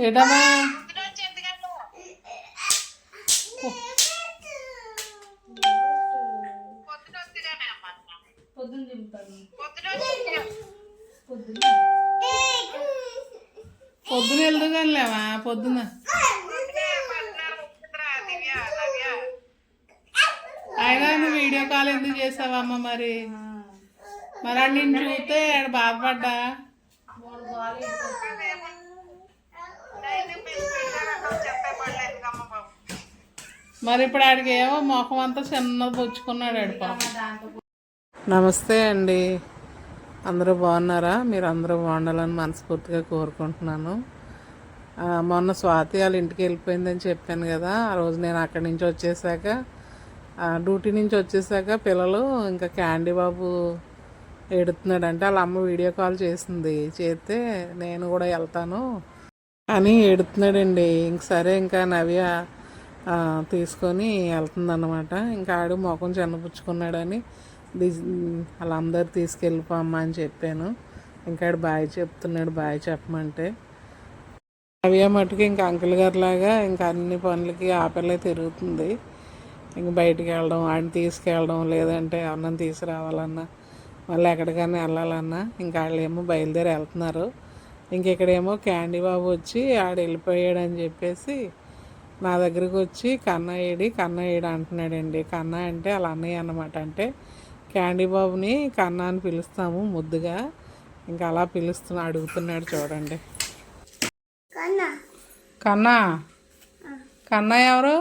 ఏటమ్మా పొద్దున కానిలేవా పొద్దున. అయినా నువ్వు వీడియో కాల్ ఎందుకు చేసావమ్మా మరి? మరి నేను చూస్తే బాధపడ్డా మూడు బాగా మరి ఇప్పుడు ఆడికి ఏమో మొఖం అంతా చిన్నది పుచ్చుకున్నాడు ఆడు నమస్తే అండి. అందరూ బాగున్నారా? మీరు అందరూ బాగుండాలని మనస్ఫూర్తిగా కోరుకుంటున్నాను. మొన్న స్వాతి వాళ్ళ ఇంటికి వెళ్ళిపోయిందని చెప్పాను కదా. ఆ రోజు నేను అక్కడి నుంచి వచ్చేసాక ఆ, డ్యూటీ నుంచి వచ్చేసాక పిల్లలు ఇంకా క్యాండీ బాబు ఎడుతున్నాడు అంటే వాళ్ళ అమ్మ వీడియో కాల్ చేసింది. చేస్తే నేను కూడా వెళ్తాను అని ఎడుతున్నాడండి ఇంక సరే ఇంకా నవ్య తీసుకొని వెళ్తుందన్నమాట. ఇంకా ఆడు ముఖం చిన్నపుచ్చుకున్నాడని అలా అందరు తీసుకెళ్ళిపోమ్మా అని చెప్పాను. ఇంకా ఆడు బాయ్ చెప్తున్నాడు బాయ్ చెప్పమంటే. అవి మటుకు ఇంకా అంకుల్ గారు లాగా ఇంకా అన్ని పనులకి ఆపలే తిరుగుతుంది. ఇంక బయటికి వెళ్ళడం ఆడిని తీసుకెళ్ళడం లేదంటే అన్నం తీసుకురావాలన్నా మళ్ళీ ఎక్కడికైనా వెళ్ళాలన్నా ఇంకా వాళ్ళు ఏమో బయలుదేరి వెళ్తున్నారు. ఇంక ఇక్కడేమో క్యాండీ బాబు వచ్చి ఆడు వెళ్ళిపోయాడు అని చెప్పేసి నా దగ్గరికి వచ్చి కన్న ఏడి కన్న ఏడి అంటున్నాడండి. కన్న అంటే వాళ్ళ అన్నయ్య అన్నమాట. అంటే క్యాండీ బాబుని కన్న అని పిలుస్తాము ముద్దుగా. ఇంకా అలా పిలుస్తున్నా అడుగుతున్నాడు చూడండి. కన్నా? కన్నా? ఎవరు?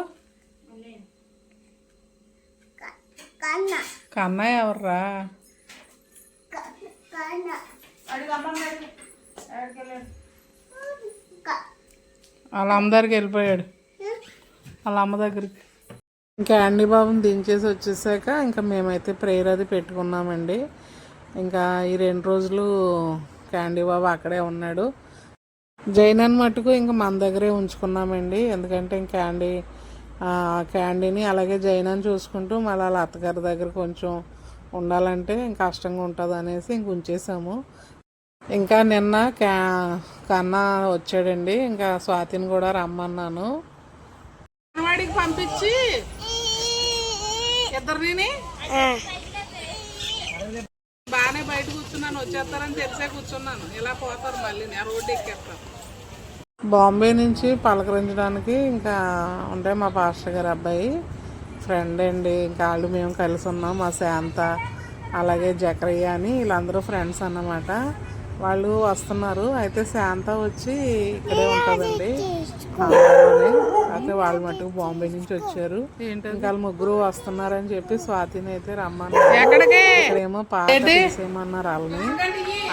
కన్నా. ఎవర్రా? అడుగు అమ్మమ్మ అడుగు. ఎక్కడికి వెళ్ళాడు? వాళ్ళ అమ్మ దగ్గరికి వెళ్ళిపోయాడు. వాళ్ళ అమ్మ దగ్గరికి. ఇంకా యాండీ బాబుని దించేసి వచ్చేసాక ఇంకా మేమైతే ప్రేయర్ అది పెట్టుకున్నామండి. ఇంకా ఈ రెండు రోజులు క్యాండీ బాబు అక్కడే ఉన్నాడు. జైనన్ మటుకు ఇంకా మన దగ్గరే ఉంచుకున్నామండి. ఎందుకంటే ఇంకా క్యాండీ క్యాండీని అలాగే జైనని చూసుకుంటూ మళ్ళీ వాళ్ళ అత్తగారి దగ్గర కొంచెం ఉండాలంటే ఇంకా కష్టంగా ఉంటుంది అనేసి ఇంక ఉంచేసాము. ఇంకా నిన్న క్యా కన్నా వచ్చాడండి. ఇంకా స్వాతిని కూడా రమ్మన్నాను. వాడికి పంపించి ఇద్దరిని బాగానే బయట కూర్చున్నాను వచ్చేస్తారని తెలిసే కూర్చున్నాను. ఇలా పోతారు మళ్ళీ నేను రోడ్డు ఎక్కేస్తాను. బాంబే నుంచి పలకరించడానికి ఇంకా ఉంటే మా పాస్టర్ గారి అబ్బాయి ఫ్రెండ్ అండి. ఇంకా వాళ్ళు మేము కలిసి ఉన్నాం మా శాంత అలాగే జకరయ్య అని వీళ్ళందరూ ఫ్రెండ్స్ అన్నమాట. వాళ్ళు వస్తున్నారు అయితే శాంత వచ్చి ఇక్కడే ఉంటుందండి. ఆంధ్రాలోనే. అయితే వాళ్ళు మటుకు బాంబే నుంచి వచ్చారు. ఇంకా వాళ్ళు ముగ్గురు వస్తున్నారని చెప్పి స్వాతిని అయితే రమ్మన్నారు. పాట తీసేయమన్నారు వాళ్ళని.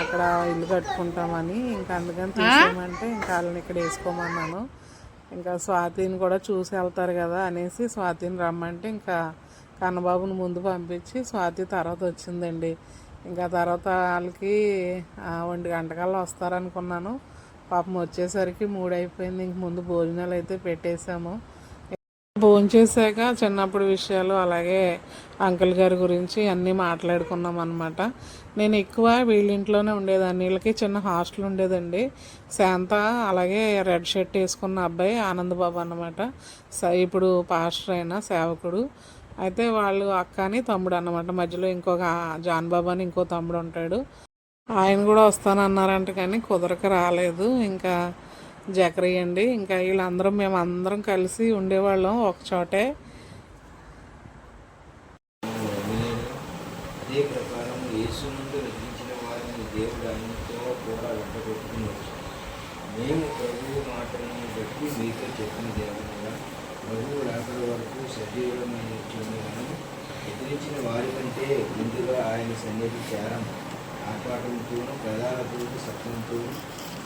అక్కడ ఇల్లు కట్టుకుంటామని. ఇంకా అందుకని తీసేయమంటే ఇంకా వాళ్ళని ఇక్కడ వేసుకోమన్నాను. ఇంకా స్వాతిని కూడా చూసి వెళ్తారు కదా అనేసి స్వాతిని రమ్మంటే ఇంకా కన్నబాబుని ముందు పంపించి స్వాతి తర్వాత వచ్చిందండి. ఇంకా తర్వాత వాళ్ళకి ఒంటి గంటకల్లా వస్తారనుకున్నాను. పాపం వచ్చేసరికి మూడు అయిపోయింది ఇంక ముందు భోజనాలు అయితే పెట్టేశాము. భోజనం చేశాక చిన్నప్పుడు విషయాలు అలాగే అంకుల్ గారి గురించి అన్నీ మాట్లాడుకున్నాం అనమాట నేను ఎక్కువ వీళ్ళింట్లోనే ఉండేదాన్ని. వీళ్ళకి చిన్న హాస్టల్ ఉండేదండి. శాంత అలాగే రెడ్ షర్ట్ వేసుకున్న అబ్బాయి ఆనందబాబు అనమాట స ఇప్పుడు పాస్టర్ అయిన సేవకుడు. అయితే వాళ్ళు అక్క అని తమ్ముడు అన్నమాట. మధ్యలో ఇంకొక జాన్ బాబు అని ఇంకో తమ్ముడు ఉంటాడు. ఆయన కూడా వస్తానన్నారంట కానీ కుదరక రాలేదు. ఇంకా జకరీ అండి. ఇంకా వీళ్ళందరం మేము అందరం కలిసి ఉండేవాళ్ళం ఒక చోటే. అదే ప్రకారం యేసు నుండి రచించిన వారిని దేవుడు ఆయనతో కూడా వెంటబెట్టుకుని మేము ప్రభువు మాటలను బట్టి మీతో చెప్పిన దేవునిగా ప్రభువు రాకడ వరకు సజీవమైన ఎదిరించిన వారి కంటే ముందుగా ఆయన సన్నిధి చేరం ఆర్పాటంతోనూ ప్రధానతోనూ సత్యంతోనూ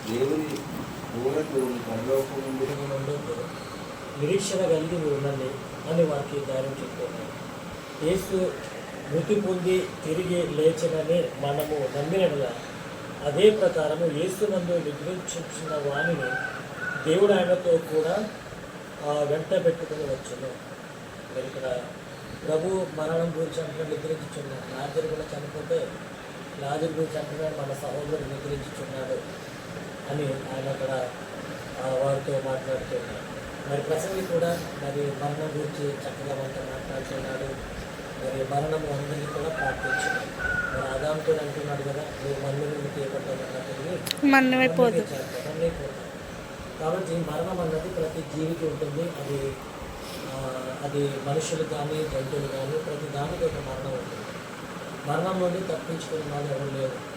దేవుని పూలతోనూ పరలోకం నుండి నిరీక్షణ కలిగి ఉండండి అని వారికి ధైర్యం చెప్తున్నారు యేసు మృతి పొంది తిరిగి లేచినని మనము నమ్మినగా అదే ప్రకారము యేసునందు నిద్రించిన వాణిని దేవుడు ఆయనతో కూడా వెంట పెట్టుకుని వచ్చును. మరి ఇక్కడ ప్రభు మరణం గురించి అంటే నా దగ్గర కూడా చనిపోతే లాజర్ గురించి అంటున్నాడు మన సహోదరుడు నిద్రించుచున్నాడు అని ఆయన అక్కడ ఆ, వారు మనతో మాట్లాడుతున్నాడు మరి ప్రసంగి కూడా మరి మరణం గురించి చక్కగా మనతో మాట్లాడుతున్నాడు. మరి మరణం అందరినీ కూడా ప్రార్థించాడు. మరి ఆదాంతో అంటున్నాడు కదా నువ్వు మన్ను నుండి తీయబడ్డావు మన్నమైపోదు కాబట్టి మరణం అన్నది ప్రతి జీవికి ఉంటుంది. అది అది మనుషులు కానీ జంతువులు కానీ ప్రతి దానికి ఒక మరణం ఉంటుంది. మరణం నుండి తప్పించుకుని వాళ్ళు ఎవరు లేరు.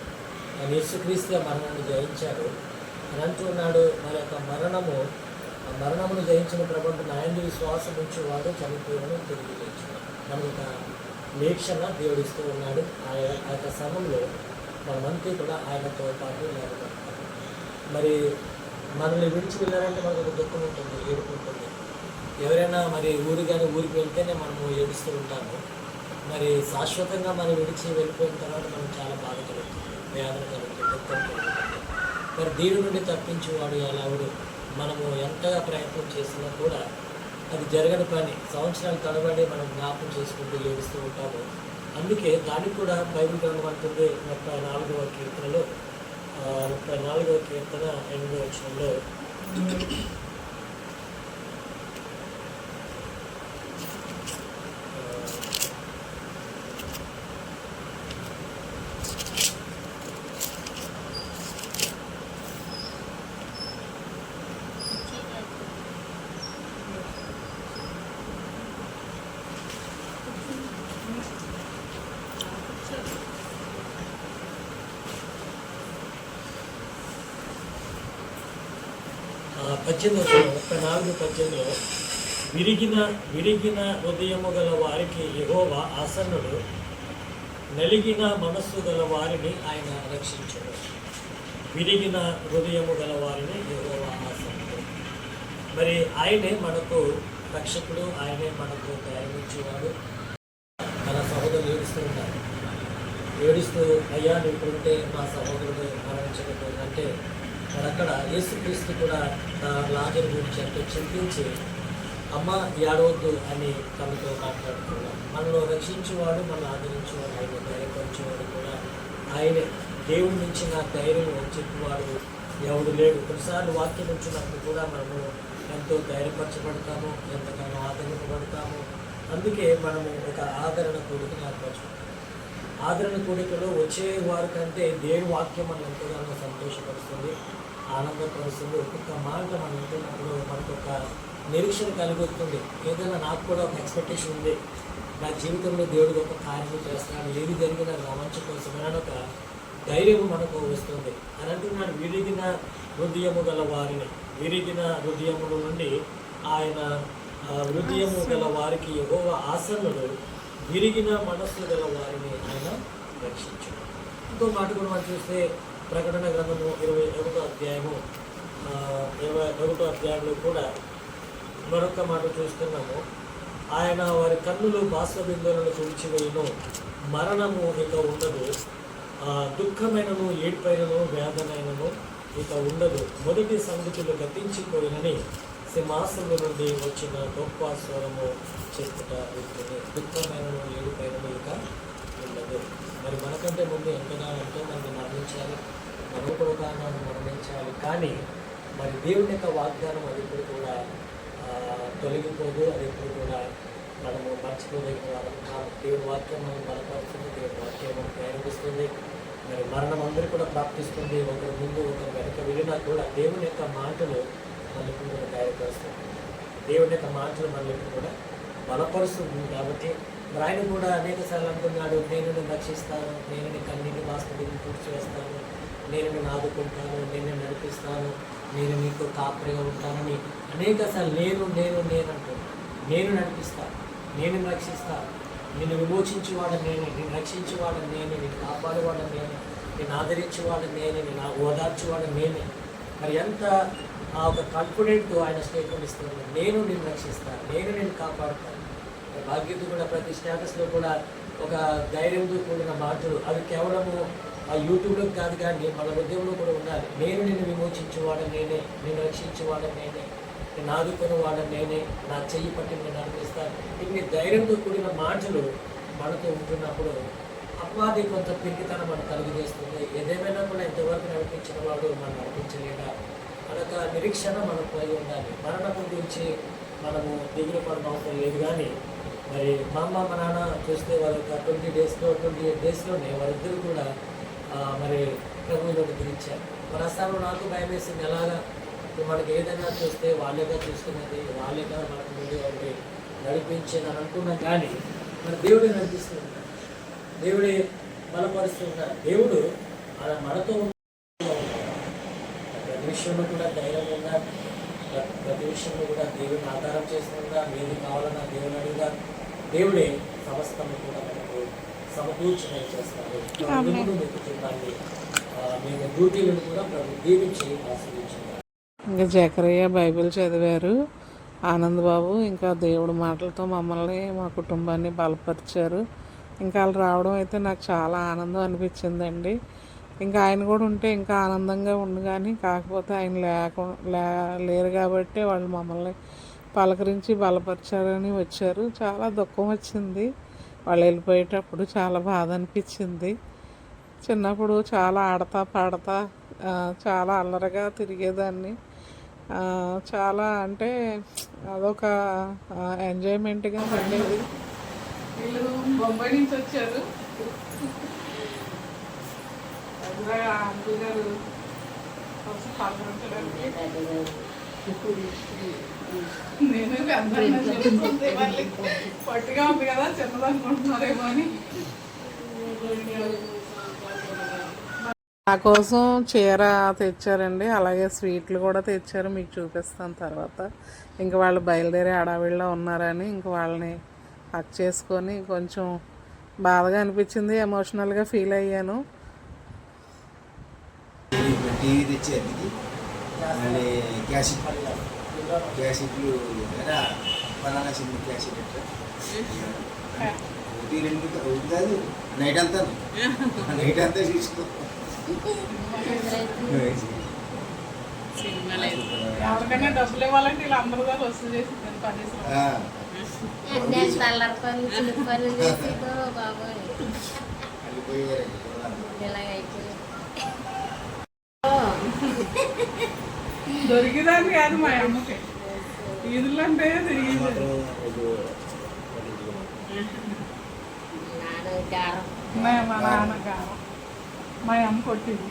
ఆయన యేసుక్రీస్తుగా మరణాన్ని జయించాడు. అని అంటున్నాడు మరి యొక్క మరణము ఆ మరణమును జయించిన ప్రభుత్వం ఆయన విశ్వాసం ఉంచేవాడు చనిపోయిన తిరిగి లేచున్నాడు మన ఒక వీక్షణ దేవుడు ఇస్తూ ఉన్నాడు. ఆయన ఆ యొక్క సమయంలో మనమంతా కూడా ఆయనతో పాటు లేకపోతాం మరి మనల్ని విడిచి వెళ్ళారంటే మనకు ఒక దుఃఖం ఉంటుంది ఏడుపు ఉంటుంది. ఎవరైనా మరి ఊరు కానీ ఊరికి వెళ్తేనే మనము ఏడుస్తూ ఉంటాము. మరి శాశ్వతంగా మనం విడిచి వెళ్ళిపోయిన తర్వాత మనం చాలా బాధ కలుగుతుంది వేదన కలుగుతుంది దుఃఖం కలుగుతుంది. మరి దీని నుండి తప్పించేవాడు ఎలావుడు మనము ఎంతగా ప్రయత్నం చేసినా కూడా అది జరగని పని. సంవత్సరాలు తడబడి మనం జ్ఞాపం చేసుకుంటూ ఏడుస్తూ ఉంటాము. అందుకే దానికి కూడా బైబిల్ గ్రంథం అంటుంది ముప్పై నాలుగవ కీర్తనలో ముప్పై నాలుగవ కీర్తన ఎనిమిదవ వచ్చంలో పద్దెనిమిది ముప్పై నాలుగు పద్దెనిమిదిలో విరిగిన విరిగిన హృదయము గల వారికి యహోవ ఆసన్నుడు నలిగిన మనస్సు గల వారిని ఆయన రక్షించడు. విరిగిన హృదయము గల వారిని యహోవ ఆసన్నుడు. మరి ఆయనే మనకు రక్షకుడు ఆయనే మనకు ప్రయాణించేవాడు మన సహోదరులు ఏడుస్తూ ఏడుస్తూ అయ్యా నీకుంటే మా సహోదరుడు మరణించకపోయిందంటే మరి అక్కడ యేసుక్రీస్తు కూడా తన లాజరు గురించి అంటే చింతించి అమ్మ ఏడవద్దు అని తనతో మాట్లాడుకున్నాం మనలో రక్షించేవాడు మనం ఆదరించేవాడు ఆయన ధైర్యపరిచేవాడు కూడా ఆయనే. దేవుడి నుంచి నా ధైర్యం చెప్పేవాడు ఎవడు లేడు. కొన్నిసార్లు వాక్యం ఉంచినప్పుడు కూడా మనము ఎంతో ధైర్యపరచబడతాము ఎంతగానో ఆదరింపబడతాము. అందుకే మనము ఒక ఆదరణ కొడుకు ఏర్పరచుకుంటాం. ఆదరణ కోరికలు వచ్చే వారి కంటే దేవుని వాక్యం మనం ఎంతగానో సంతోషపరుస్తుంది ఆనందపరుస్తుంది ఒక్కొక్క మాట మనం వింటున్నప్పుడు మనకు ఒక నిరీక్షణ కలుగుతుంది. ఏదైనా నాకు కూడా ఒక ఎక్స్పెక్టేషన్ ఉంది. నా జీవితంలో దేవుడు ఒక కార్యం చేస్తాను ఏది జరిగినా నా మంచి కోసమే అని ఒక ధైర్యం మనకు వస్తుంది. అని అంటున్నాడు విరిగిన హృదయము గల వారిని. విరిగిన హృదయముల నుండి ఆయన హృదయము గల వారికి యెహోవ ఆసనలు విరిగిన మనస్సు గల వారిని ఆయన రక్షించాడు. ఇంకో మాట కూడా మనం చూస్తే ప్రకటన గ్రంథము ఇరవై ఒకటో అధ్యాయము ఇరవై ఒకటో అధ్యాయంలో కూడా మరొక మాట చూస్తున్నాము. ఆయన వారి కన్నులు బాష్పబిందులను తుడిచివేయను మరణము ఇక ఉండదు. దుఃఖమైనను ఏడ్పైనను వేదనైనను ఇక ఉండదు. మొదటి సంగతులు గతించిపోయినని సింహాసనం నుండి వచ్చిన గొప్ప స్వరము చేస్తుట ఉంటుంది. దుఃఖమైనను ఏడుపైనను ఇక ఉండదు. మరి మనకంటే ముందు ఎంతగా ఎంతో మంది మరణించాలి? మనం కూడా మనం మరణించాలి. కానీ మరి దేవుని యొక్క వాగ్దానం అది ఇప్పుడు కూడా తొలగిపోదు. అది ఇప్పుడు కూడా మనము మర్చిపోదగిన వాళ్ళం కాదు. వాక్యం మనం బలపరుస్తుంది. దేవుడు వాక్యం మనం ప్రేరేపిస్తుంది. మరి మరణం అందరూ కూడా ప్రాప్తిస్తుంది. ఒకరి ముందు ఒకరు వెనక వెళ్ళినా కూడా దేవుని యొక్క మాటలు మనల్ని కూడా గాయపరుస్తుంది దేవుని యొక్క మాటలు మనల్ని కూడా బలపరుస్తుంది కాబట్టి మరి ఆయన కూడా అనేక సార్లు అంటున్నాడు నేను రక్షిస్తాను నేను నీ కన్నీటి వాస్తవిని పూర్తి చేస్తాను నేను ఆదుకుంటాను నేను నడిపిస్తాను నేను నీకు కాపరిగా ఉంటానని అనేక సార్లు నేను నేను నేను అంటున్నాను నేను నడిపిస్తాను నేను రక్షిస్తాను నిన్ను విమోచించేవాడు నేనే నేను రక్షించేవాడు నేనే నేను కాపాడేవాడు నేనే నేను ఆదరించేవాడు నేనే నేను ఓదార్చేవాడు నేనే మరి ఎంత ఆ ఒక కాన్ఫిడెంట్తో ఆయన స్టేట్మెంట్ ఇస్తున్నాడు నేను నిన్ను రక్షిస్తాను నేను నేను కాపాడుతాను భాగ్యత కూడా ప్రతి స్టేటస్లో కూడా ఒక ధైర్యంతో కూడిన మాటలు అవి కేవలము ఆ యూట్యూబ్లో కాదు కానీ మన హృదయంలో కూడా ఉండాలి. నేను నిన్ను విమోచించేవాడు నేనే నేను రక్షించేవాడు నేనే నేను వాడని నేనే నా చెయ్యి పట్టి నేను అనిపిస్తాను ఇన్ని ధైర్యంతో కూడిన మాటలు మనతో ఉంటున్నప్పుడు అపవాది కొంత పెరిగితనం మనకు కలుగజేస్తుంది ఏదేమైనా కూడా ఇంతవరకు నడిపించిన వాడు మనం నడిపించలేడా? అదొక నిరీక్షణ మనకు పోయి ఉండాలి. మరణం గురించి మనము దిగులు పడిన అవసరం లేదు కానీ మరి మా అమ్మ మా నాన్న చూస్తే వాళ్ళ యొక్క ట్వంటీ డేస్లో ట్వంటీ ఎయిట్ డేస్లోనే వాళ్ళిద్దరు కూడా మరి ప్రభువులోకి దిగించారు మరి అసలు నాకు భయం వేసింది ఎలాగా మనకి ఏదైనా చూస్తే వాళ్ళేగా చూసుకున్నది వాళ్ళేగా మనకు ముందు నడిపించేది అని అనుకున్నాం కానీ మన దేవుడే నడిపిస్తుంది దేవుడే బలపరుస్తున్నాడు దేవుడు అలా మనతో. ప్రతి విషయంలో కూడా ధైర్యం ఉందా ప్ర- ప్రతి విషయంలో కూడా దేవుడిని ఆధారం చేస్తుందా ఏది కావాలన్నా దేవుని అడుగుదా? దేవుడే సమస్తము కూడా మనకు సమకూర్చడం చేస్తారు ఆ, మేము డ్యూటీలను కూడా ప్రభు దీవించి ఆశ్రయించారు ఇంకా జకరయ్య బైబిల్ చదివారు. ఆనందబాబు ఇంకా దేవుడి మాటలతో మమ్మల్ని మా కుటుంబాన్ని బలపరిచారు. ఇంకా వాళ్ళు రావడం అయితే నాకు చాలా ఆనందం అనిపించిందండి. ఇంకా ఆయన కూడా ఉంటే ఇంకా ఆనందంగా ఉండు కానీ కాకపోతే ఆయన లేక లే లేరు కాబట్టి వాళ్ళు మమ్మల్ని పలకరించి బలపరిచారని వచ్చారు. చాలా దుఃఖం వచ్చింది. వాళ్ళు వెళ్ళిపోయేటప్పుడు చాలా బాధ అనిపించింది. చిన్నప్పుడు చాలా ఆడతా పాడతా చాలా అల్లరిగా తిరిగేదాన్ని. చాలా అంటే అదొక ఎంజాయ్మెంట్గా ఉండేది. వీళ్ళు బొంబాయి నుంచి వచ్చారు. అంకుల్ గారు. నేను పొట్టిగా ఉంది కదా చిన్నది అనుకుంటున్నారేమో అని. నా కోసం చీర తెచ్చారండి. అలాగే స్వీట్లు కూడా తెచ్చారు. మీకు చూపిస్తాను తర్వాత. ఇంక వాళ్ళు బయలుదేరి అడవిలో ఉన్నారని ఇంక వాళ్ళని హక్ చేసుకొని కొంచెం బాధగా అనిపించింది ఎమోషనల్గా ఫీల్ అయ్యాను. టీవీ తెచ్చి అద్దెకి మళ్ళీ క్యాసెట్ క్యాసెట్లు ఎలా పలానా సినిమా క్యాసెట్ ఎట్లా ఒకటి రెండు ఒకటి కాదు నైట్ అంతా నైట్ అంతా ఎవరికైనా డబ్బులు ఇవ్వాలంటే ఇలా అందరూ దాకా వసూలు చేసి పని ఆ, నేను తల్లరి పనులు చిలుకు పనులు బాబోయ్. దొరికిదాన్ని కాదు మా అమ్మకి. ఈదులు అంటే మా నాన్న గారం. మా అమ్మ కొట్టింది.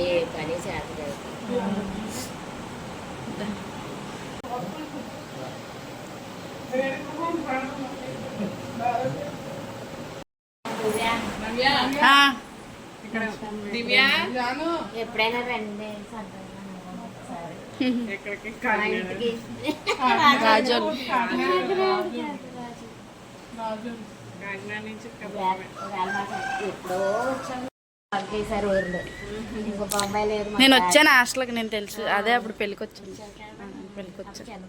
ఏ పని చేతలేదు ఇక్కడ దివ్య జాను ఎప్పుడైనా రండి సంతోషంగా ఒకసారి ఇక్కడికి మా ఇంటికి రాజు రాజు కాకినాడ నుంచి వేళ మాట ఎప్పుడో వచ్చాము పంపేశారు ఊర్లో. ఇంకో బొంబాయి లేదు మా నేను. వచ్చాను హాస్టల్కి నేను తెలుసు. అదే అప్పుడు పెళ్ళికి వచ్చాను పెళ్ళికి వచ్చాను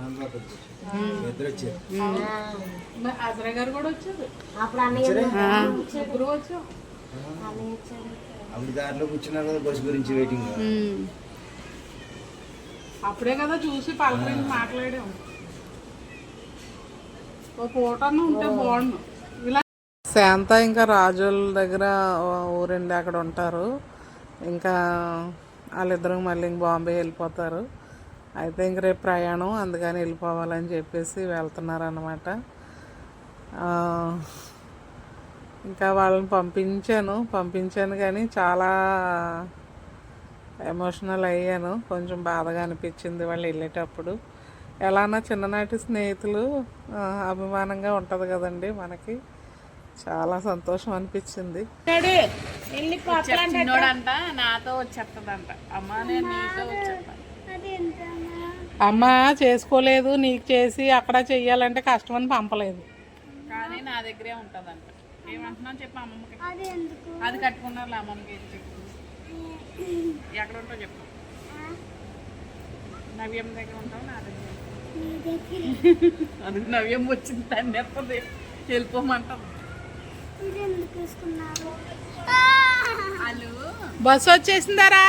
చిన్నపిల్లం. ఉమ్. ఆనందరావు పెద్ద వచ్చారు. ఇద్దరు వచ్చారు ఆ, అజరా గారు కూడా వచ్చారు అప్పుడు అన్నయ్య వచ్చాడు. ముగ్గురు వచ్చాం అన్నయ్య వచ్చాడు అప్పుడు దారిలో కూర్చున్నారు కదా బస్సు గురించి వెయిటింగ్. అప్పుడే కదా చూసి పలకరించి మాట్లాడాం ఓ ఫోటోను ఉంటే బాగుండు ఇలా శాంత ఇంకా రాజుల దగ్గర ఊరండి అక్కడ ఉంటారు ఇంకా వాళ్ళిద్దరు మళ్ళీ ఇంక బాంబే వెళ్ళిపోతారు అయితే ఇంక రేపు ప్రయాణం అందుకని వెళ్ళిపోవాలని చెప్పేసి వెళ్తున్నారు అనమాట ఇంకా వాళ్ళని పంపించాను పంపించాను కానీ చాలా ఎమోషనల్ అయ్యాను. కొంచెం బాధగా అనిపించింది వాళ్ళు వెళ్ళేటప్పుడు. ఎలానా చిన్ననాటి స్నేహితులు అభిమానంగా ఉంటుంది కదండి మనకి. చాలా సంతోషం అనిపించింది. నాతో వచ్చేస్తుందంట. అమ్మ నేను నీతో వచ్చేస్తాను అమ్మ చేసుకోలేదు నీకు చేసి అక్కడ చెయ్యాలంటే కష్టమని పంపలేదు. కానీ నా దగ్గరే ఉంటుందంట. ఏమంటున్నావు చెప్పు అమ్మమ్మకి. అది కట్టుకున్నారు అమ్మమ్మకి ఎక్కడ ఉంటావు చెప్పు. నవ్యం దగ్గర ఉంటావు నా దగ్గర అది నవ్యం వచ్చింది దాన్ని ఎత్తది. వెళ్ళిపోమంటాం వాళ్ళు బస్సు వచ్చేసిందారా?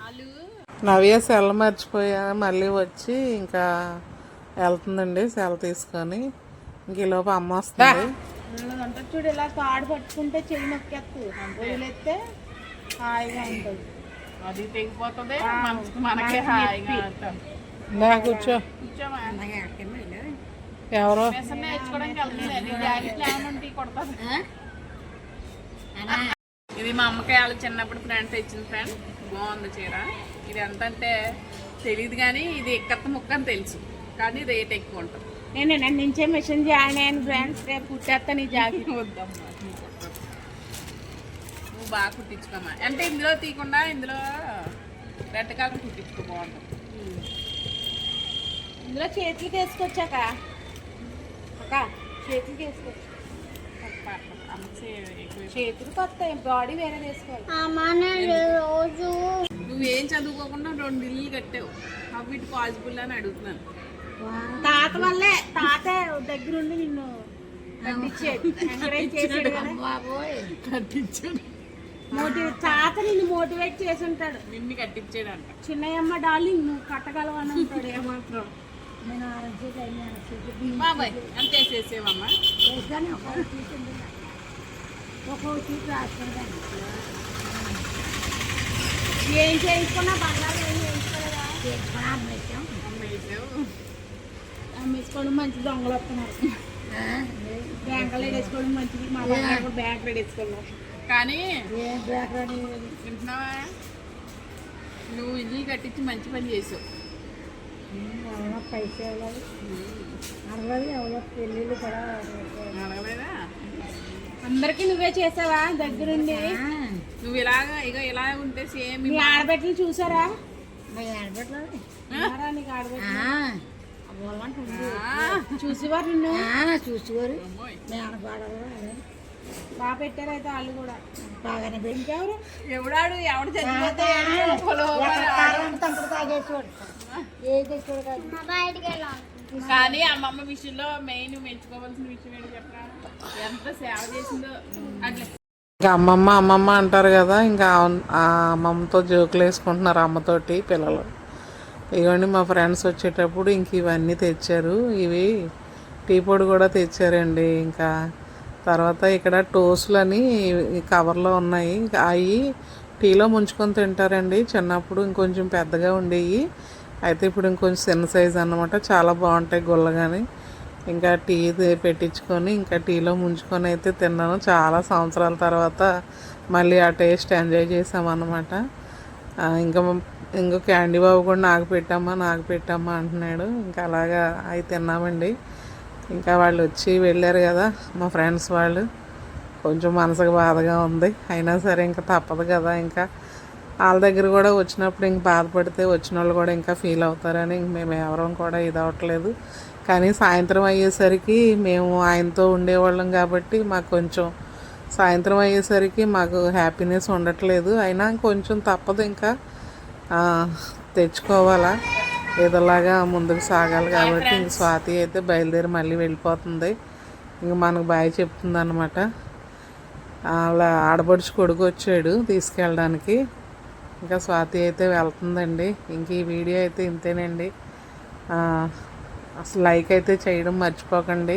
వాళ్ళు నవ్య సెల్ మర్చిపోయా. మళ్ళీ వచ్చి ఇంకా వెళ్తుందండి సెల్ తీసుకొని. ఇంక ఈలోపు అమ్మ వస్తుంది. చూడు ఇలా తాడు పట్టుకుంటే చెయ్యి నొక్కేస్తుంది వదిలేస్తే హాయిగా ఉంటుంది. అది తెగిపోతుంది. మనకే హాయిగా దా కూర్చో. కూర్చోమా? ఎవరో? నేర్చుకోవడానికి వెళ్తుంది ఇది మా అమ్మకి వాళ్ళ చిన్నప్పుడు ఫ్రెండ్ తెచ్చిన ఫ్రెండ్ బాగుంది చీర. ఇది ఎంత అంటే తెలియదు కానీ ఇది ఎక్కత్త ముక్క అని తెలుసు. కానీ రేట్ ఎక్కువ ఉంటుంది. నేను నిన్న నుంచే మిషన్ జాయిన్ అయ్యాను ఫ్రెండ్స్ రేపు కుట్టేస్తా నీ జాకెట్. వద్దమ్మా నువ్వు బాగా కుట్టించుకోమా అంటే ఇందులో తీయకుండా ఇందులో రెడ్ కలర్ కుట్టించుకో బాగుంటుంది. ఇందులో చేతులకి వేసుకొచ్చాక అక్క చేతులకి వేసుకోవచ్చు చేతులకి వస్తాయి బాడీ వేరే వేసుకోవాలి నువ్వేం చదువుకోకుండా రెండు ఇల్లు కట్టావు. అవి ఇటు పాసిబుల్ అని అడుగుతున్నాను. తాత వల్లే తాత దగ్గరుండి నిన్ను తాత నిన్ను మోటివేట్ చేసి ఉంటాడు నిన్ను కట్టించాడు అంట చిన్నయ్యమ్మ డార్లింగ్ నువ్వు కట్టగలవు అని ఉంటాడు ఏమాత్రం బాబాయ్ అంత వేసేసేవమ్మా. ఏం చేయించుకున్నా బంగారం ఏం చేయించుకోలేదా అమ్మేసావు అమ్మేసుకోవడం మంచి దొంగలు వస్తున్నారు బ్యాంకులో వేసుకోవడం మంచిది మా బంగారం కూడా బ్యాంకులో వేసుకున్నాం కానీ వింటున్నావా నువ్వు ఇల్లు కట్టించి మంచి పని చేసావు అడగలేదా అందరికి నువ్వే చేసావా? దగ్గరుండి. నువ్వు ఇలాగా ఇక ఇలా ఉంటే సేమ్ మీ ఆడబిడ్డలు చూసారా? చూసేవారు నిన్ను? చూసుకోరు బాగా పెట్టారు అయితే వాళ్ళు కూడా. బాగానే ఇంకెవరు ఎవడాడు? ఎవడు చచ్చిపోతే కానీ అమ్మమ్మ విషయంలో మెయిన్ మెచ్చుకోవాల్సిన విషయం ఏంటి చెప్పరా? ఎంత సేవ చేసిందో అట్లా ఇంకా అమ్మమ్మ అమ్మమ్మ అంటారు కదా ఇంకా ఆ- అమ్మమ్మతో జోకులు వేసుకుంటున్నారు అమ్మతోటి పిల్లలు. ఇవన్నీ మా ఫ్రెండ్స్ వచ్చేటప్పుడు ఇంక ఇవన్నీ తెచ్చారు. ఇవి టీ పొడి కూడా తెచ్చారండి. ఇంకా తర్వాత ఇక్కడ టోస్లు అని కవర్లో ఉన్నాయి. అవి టీలో ముంచుకొని తింటారండి. చిన్నప్పుడు ఇంకొంచెం పెద్దగా ఉండేవి. అయితే ఇప్పుడు ఇంకొంచెం చిన్న సైజ్ అన్నమాట. చాలా బాగుంటాయి గుల్లగాని. ఇంకా టీ పెట్టించుకొని ఇంకా టీలో ముంచుకొని అయితే తిన్నాను. చాలా సంవత్సరాల తర్వాత మళ్ళీ ఆ టేస్ట్ ఎంజాయ్ చేసామన్నమాట. ఆ, ఇంకా ఇంకో క్యాండీ బాబు కూడా నాకు పెట్టమ్మా నాకు పెట్టమ్మా అంటున్నాడు. ఇంకా అలాగా అవి తిన్నామండి. ఇంకా వాళ్ళు వచ్చి వెళ్ళారు కదా మా ఫ్రెండ్స్ వాళ్ళు. కొంచెం మనసుకు బాధగా ఉంది. అయినా సరే ఇంకా తప్పదు కదా ఇంకా. వాళ్ళ దగ్గర కూడా వచ్చినప్పుడు ఇంక బాధపడితే వచ్చిన వాళ్ళు కూడా ఇంకా ఫీల్ అవుతారని ఇంక మేము ఎవరం కూడా ఇది అవ్వట్లేదు. కానీ సాయంత్రం అయ్యేసరికి మేము ఆయనతో ఉండేవాళ్ళం కాబట్టి మాకు కొంచెం సాయంత్రం అయ్యేసరికి మాకు హ్యాపీనెస్ ఉండట్లేదు. అయినా కొంచెం తప్పదు ఇంకా. తెచ్చుకోవాలా? ఏదోలాగా ముందుకు సాగాలి కాబట్టి ఇంక స్వాతి అయితే బయలుదేరి మళ్ళీ వెళ్ళిపోతుంది. ఇంక మనకు బాయ్ చెప్తుంది అనమాట అలా ఆడబడుచు కొడుకు వచ్చాడు తీసుకెళ్ళడానికి. ఇంకా స్వాతి అయితే వెళ్తుందండి. ఇంక ఈ వీడియో అయితే ఇంతేనండి. అసలు లైక్ అయితే చేయడం మర్చిపోకండి.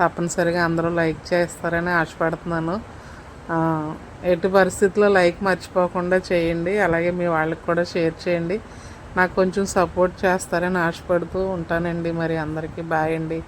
తప్పనిసరిగా అందరూ లైక్ చేస్తారని ఆశపడుతున్నాను. ఎటు ఎట్టి పరిస్థితుల్లో లైక్ మర్చిపోకుండా చేయండి. అలాగే మీ వాళ్ళకి కూడా షేర్ చేయండి. నాకు కొంచెం సపోర్ట్ చేస్తారని ఆశపడుతూ ఉంటానండి. మరి అందరికీ బాయ్ అండి.